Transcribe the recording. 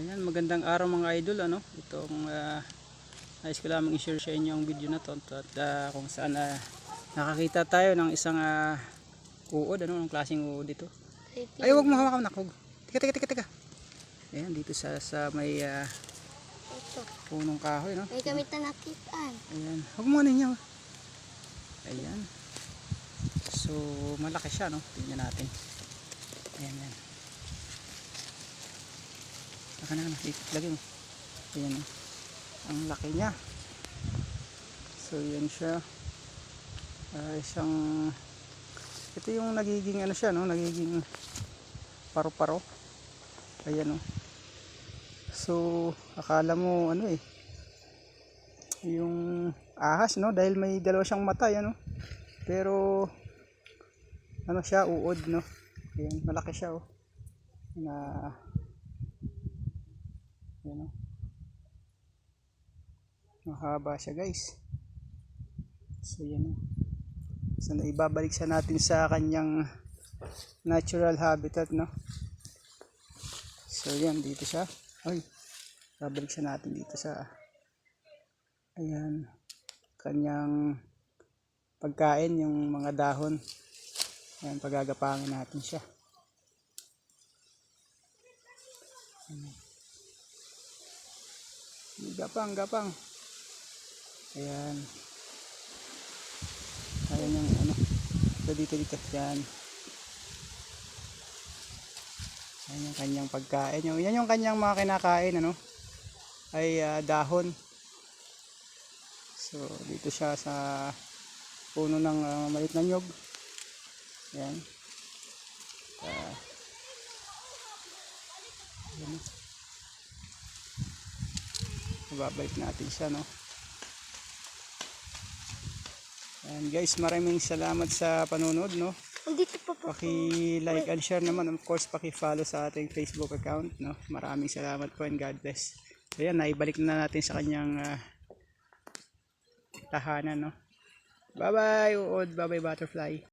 Ayan, magandang araw mga idol ano. Itong uh, nais ko lamang i-share sa inyo ang video na to at ah, kung saan ah, nakakita tayo ng isang uh, uod ano, ang klaseng uod ito. Ay, wag mo hawakan ako. Tika, tika, tika, tika. Ayan, dito sa sa may ah, Ito. punong kahoy no. May gamit na nakitaan. Ayan, wag mo ano niya. Ayan. So, malaki siya no. Tingnan natin. Ayan, ayan. Saka na, lagay mo. Ayan. oh. Ang laki niya. So, yan siya. Ah, isang ito yung nagiging ano siya no, nagiging paro-paro. Ayan oh. So, akala mo ano eh yung ahas no dahil may dalawa siyang mata yan no. Pero ano siya uod no. Ayan, malaki siya oh. Na Ayan oh. Mahaba siya guys. So yan oh. So naibabalik siya natin sa kanyang natural habitat no. So yan dito siya. Ay. Babalik siya natin dito sa ayan kanyang pagkain yung mga dahon. Ayan pagagapangin natin siya. Ayan. Gapang, gapang. Ayan. Ayan yung ano. Dito, dito, dito. Yan. Ayan yung kanyang pagkain. Yung, yan yung kanyang mga kinakain, ano. Ay ah, dahon. So, dito siya sa puno ng ah, maliit na nyog. Ayan. Ah. Babalik natin siya, no. Ayan guys, maraming salamat sa panonood, no. Dito pa po. Paki-like and share naman. Of course, paki-follow sa ating Facebook account. No? Maraming salamat po and God bless. So yan, naibalik na natin sa kanyang ah, tahanan. No? Bye-bye, uod. Bye-bye, butterfly.